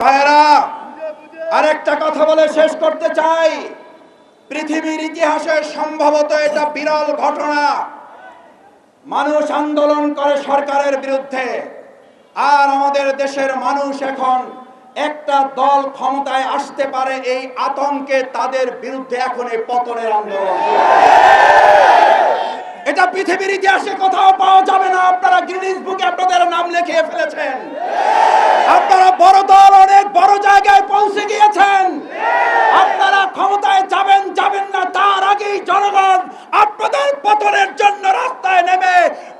ভাইয়েরা, আরেকটা কথা বলে শেষ করতে চাই। পৃথিবীর ইতিহাসে সম্ভবত এটা বিরল ঘটনা। মানুষ আন্দোলন করে সরকারের বিরুদ্ধে। আর আমাদের দেশের মানুষ এখন একটা দল ক্ষমতায় আসতে পারে এই আতঙ্কে তাদের বিরুদ্ধে এখন এই পতনের আন্দোলন। এটা পৃথিবীর ইতিহাসে কোথাও পাওয়া যাবে না। আপনারা গ্রিনিস বুকে আপনাদের নাম লিখিয়ে ফেলেছেন আপনারা বড় দল অনেক বড় জায়গায় পৌঁছে গিয়েছেন। আপনারা ক্ষমতায় যাবেন যাবেন না, তার আগেই জনগণ আপনাদের পতনের জন্য রাস্তায় নেমে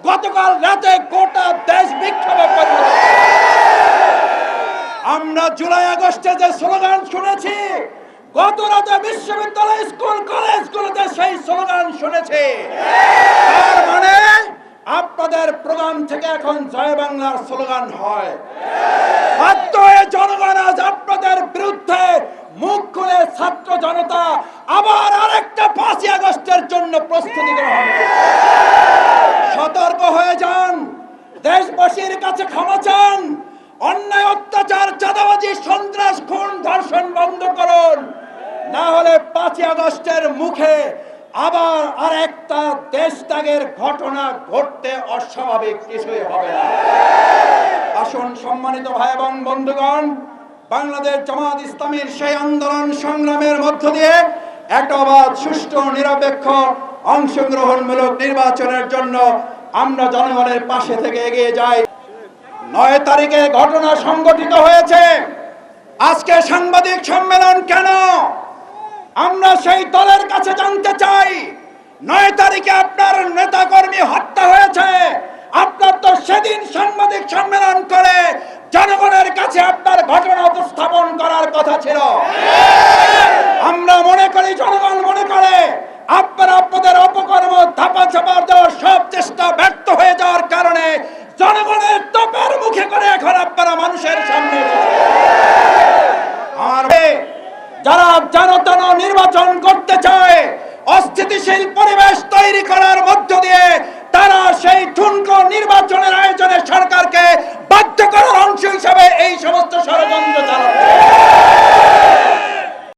গতকাল রাতে গোটা দেশ বিক্ষোভ করে আমরা জুলাই আগস্টে যে স্লোগান শুনেছি, গত রাতে বিশ্ববিদ্যালয়, স্কুল, কলেজগুলোতে সেই স্লোগান শুনেছি। তার মানে আপনাদের প্রোগ্রাম থেকে এখন জয় বাংলার স্লোগান হয়ে। জনগণ আজ আপনাদের বিরুদ্ধে মুখ খুলে ছাত্র জনতা আবার আরেকটা পাঁচই আগস্টের জন্য প্রস্তুতি গ্রহণ সতর্ক হয়ে যান, দেশবাসীর কাছে ক্ষমা চান, অন্যায়, অত্যাচার, চাঁদাবাজি, সন্ত্রাস, খুন, ধর্ষণ বন্ধ করুন। না হলে পাঁচই আগস্টের মুখে আবার আরেকটা দেশ ত্যাগের ঘটনা ঘটতে অস্বাভাবিক কিছুই হবে না। আসুন সম্মানিত ভাই এবং বন্ধুগণ, বাংলাদেশ জামাত ইসলামীর সেই আন্দোলন সংগ্রামের মধ্য দিয়ে একটা অবাধ, সুষ্ঠু, নিরপেক্ষ, অংশগ্রহণমূলক নির্বাচনের জন্য আমরা জনগণের পাশে থেকে এগিয়ে যাই। নয় তারিখে ঘটনা সংগঠিত হয়েছে। আজকে সাংবাদিক সম্মেলন কেন? আমরা সেই দলের কাছে জানতে চাই। নয় তারিখে আপনার নেতা কর্মী হত্যা হয়েছে আপনার তো সেদিন সাংবাদিক সম্মেলন করে জনগণের কাছে আপনার ঘটনা উপস্থাপন করার কথা ছিল আমরা করি জনগণ মনে করে আপনারা আপনাদের অপকর্ম ধাপা চাপার দেওয়ার সব চেষ্টা ব্যর্থ হয়ে যাওয়ার কারণে জনগণের তোপের মুখে করে এখন আপনারা মানুষের সামনে ভাই, যারা যেন তেন নির্বাচন করতে চায় অস্থিতিশীল পরিবেশ তৈরি করার মধ্য দিয়ে তারা সেই ঠুনকো নির্বাচনের আয়োজনে সরকারকে বাধ্য করার অংশ হিসাবে এই সমস্ত ষড়যন্ত্র